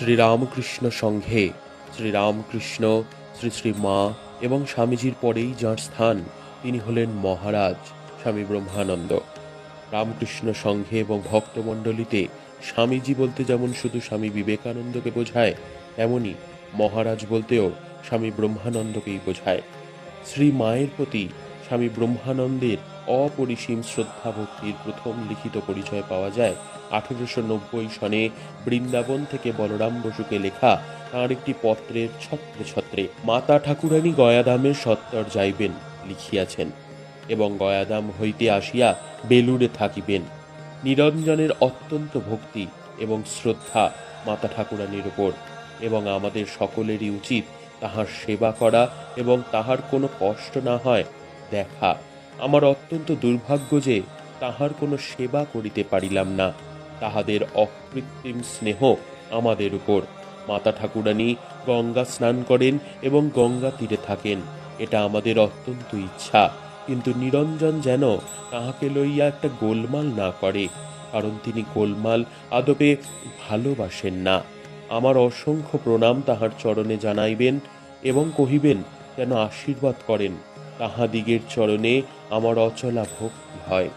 শ্রীরামকৃষ্ণ সংঘে শ্রীরামকৃষ্ণ, শ্রী শ্রী মা এবং স্বামীজির পরেই যাঁর স্থান, তিনি হলেন মহারাজ, স্বামী ব্রহ্মানন্দ। রামকৃষ্ণ সংঘে এবং ভক্তমণ্ডলীতে স্বামীজি বলতে যেমন শুধু স্বামী বিবেকানন্দকে বোঝায়, তেমনি মহারাজ বলতেও স্বামী ব্রহ্মানন্দকেই বোঝায়। শ্রী মায়ের প্রতি স্বামী ব্রহ্মানন্দের অপরিসীম শ্রদ্ধা ভক্তির প্রথম লিখিত পরিচয় পাওয়া যায় আঠেরোশো নব্বই সনে বৃন্দাবন থেকে বলরাম বসুকে লেখা তাঁর একটি পত্রের ছত্রে ছত্রে, মাতা ঠাকুরানী গয়াদামের সত্তর যাইবেন লিখিয়াছেন এবং গয়াদাম হইতে আসিয়া বেলুড়ে থাকিবেন। নিরঞ্জনের অত্যন্ত ভক্তি এবং শ্রদ্ধা মাতা ঠাকুরানীর উপর এবং আমাদের সকলেরই উচিত তাহার সেবা করা এবং তাহার কোনো কষ্ট না হয় দেখা। আমার অত্যন্ত দুর্ভাগ্য যে তাহার কোনো সেবা করিতে পারিলাম না। তাহাদের অকৃত্রিম স্নেহ আমাদের উপর। মাতা ঠাকুরানী গঙ্গা স্নান করেন এবং গঙ্গা তীরে থাকেন। এটা আমাদের অত্যন্ত ইচ্ছা, কিন্তু নিরঞ্জন যেন তাহাকে লইয়া একটা গোলমাল না করে, কারণ তিনি গোলমাল আদপে ভালোবাসেন না। আমার অসংখ্য প্রণাম তাহার চরণে জানাইবেন এবং কহিবেন, যেন আশীর্বাদ করেন। তাহাদিগের চরণে আমার অচলা ভক্তি হয়।